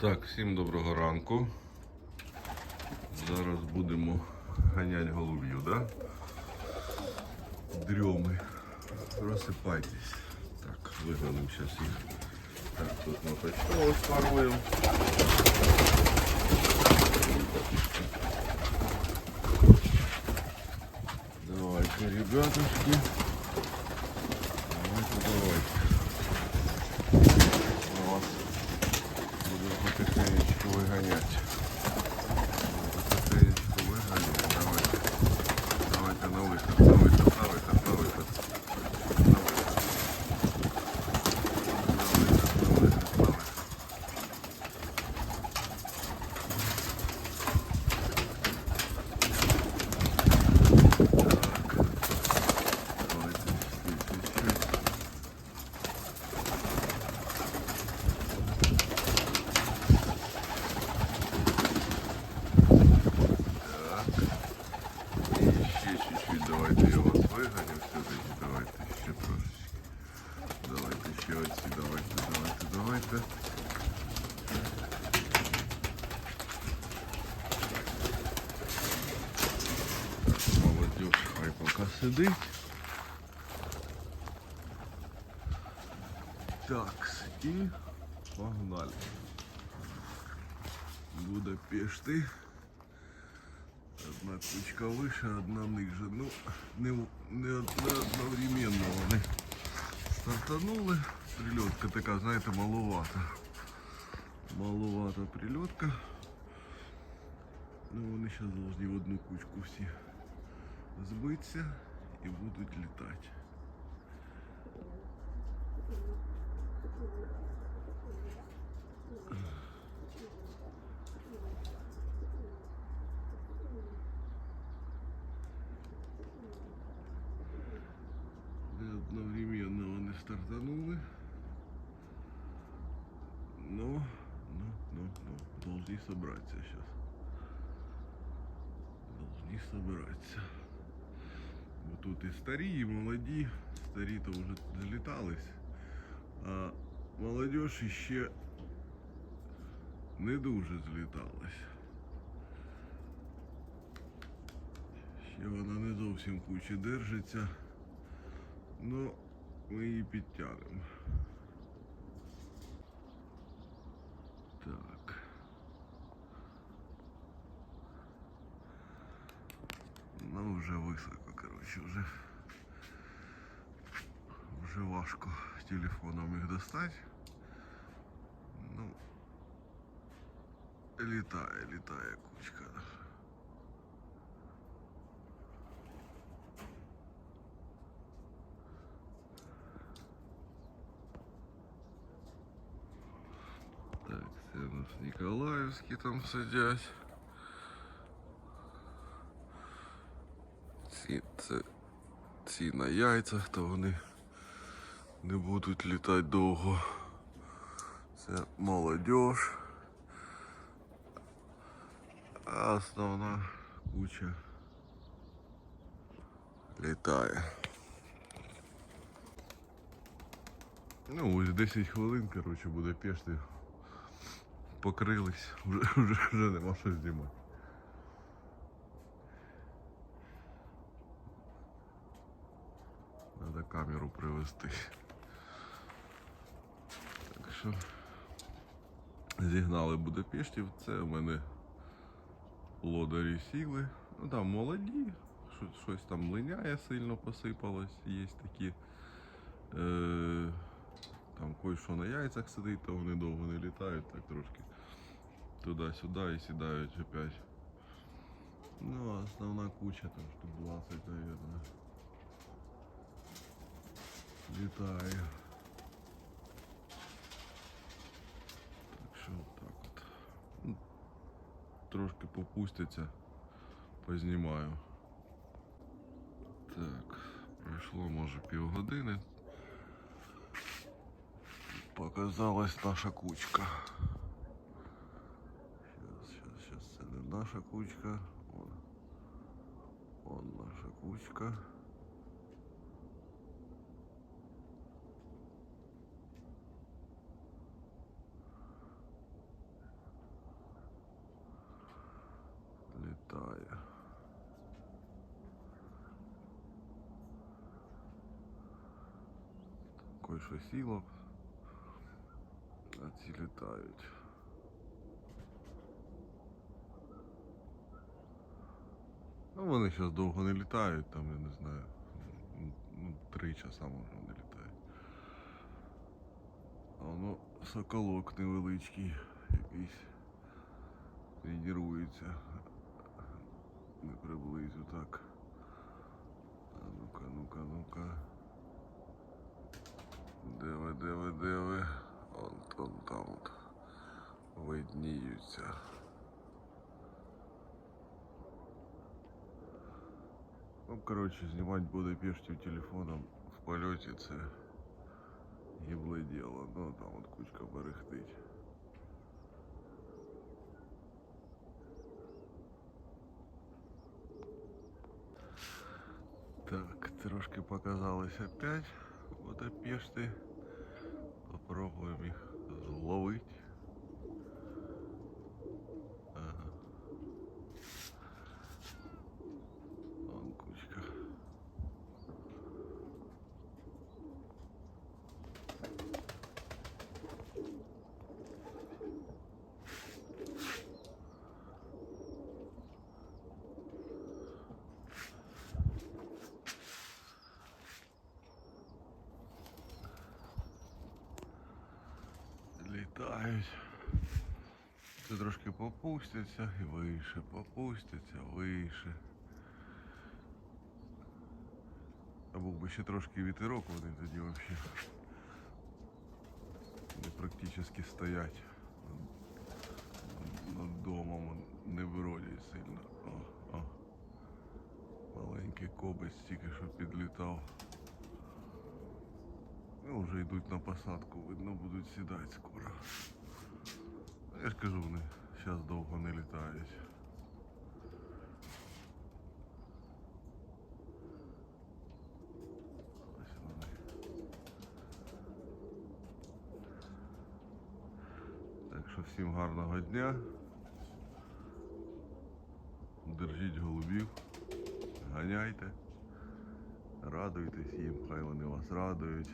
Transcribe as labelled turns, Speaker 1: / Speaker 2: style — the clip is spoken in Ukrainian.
Speaker 1: Так, всім доброго ранку. Зараз будемо ганяти голуб'ю, да? Дрьоми. Розсипайтесь. Так, вигонимо зараз їх. Так, тут ми почтово спаруємо. Давайте, ребятушки. Давайте ще оці, давайте, давайте, давайте. Так, молодежь хай поки сидить. Так, і погнали. Буде пішти. Одна кучка вище, одна ниже. Ну, не, не, од- не одновременно вони стартанули. Прильотка така, знаєте, маловата. Маловата прильотка. Ну, вони зараз повинні в одну кучку всі збитися і будуть літати. Одновременно вони стартанули. Ну, ну, ну, ну, должны собраться сейчас. Должны собраться. Бо тут і старі, і молоді. Старі то вже злітались. А молодіж іще не дуже зліталась. Ще вона не зовсім кучі держиться. Ну, ми її підтягнемо. високо, коротше, вже. Вже важко телефоном їх достати. Ну, літає, літає кучка. Так, це у нас Ніколаївські там сидять. Ці на яйцях, то вони не будуть літати довго. Це молодіж. А основна куча літає. Ну, ось 10 хвилин, коротше, буде пішти. Покрились, вже, вже, вже нема що знімати. Камеру привезти. Так що зігнали Будапештів. Це у мене лодарі сіли. Ну там молоді, що- щось там линяє, сильно посипалось. Є такі. Е- там кое-що на яйцях сидить, то вони довго не літають, так трошки туди-сюди і сідають опять. Ну, основна куча, там штук 20, наверное. Літає. Так що так от. Ну, трошки попустяться, познімаю. Так, пройшло може півгодини. Показалась наша кучка. Сейчас, сейчас, сейчас, це не наша кучка. Вон, вон наша кучка. Думаю, що сіло. А ці літають. Ну, вони зараз довго не літають, там, я не знаю. Ну, три часа може вони літають. А воно соколок невеличкий якийсь. Тренується. видніються. Ну, коротше, знімати Будапештів телефоном в польоті це гібле діло. Ну, там от кучка берехтить. Так, трошки показалось опять Будапешти. Попробуем их зловить. Це трошки попустяться і вище, попустяться, вище. А був би ще трошки вітерок, вони тоді взагалі не практично стоять над- домом, не бродять сильно. О, о. Маленький кобець тільки що підлітав. Ну, вже йдуть на посадку, видно, будуть сідати скоро. Я ж кажу, вони зараз довго не літають. Так що всім гарного дня. Держіть голубів, ганяйте, радуйтесь їм, хай вони вас радують.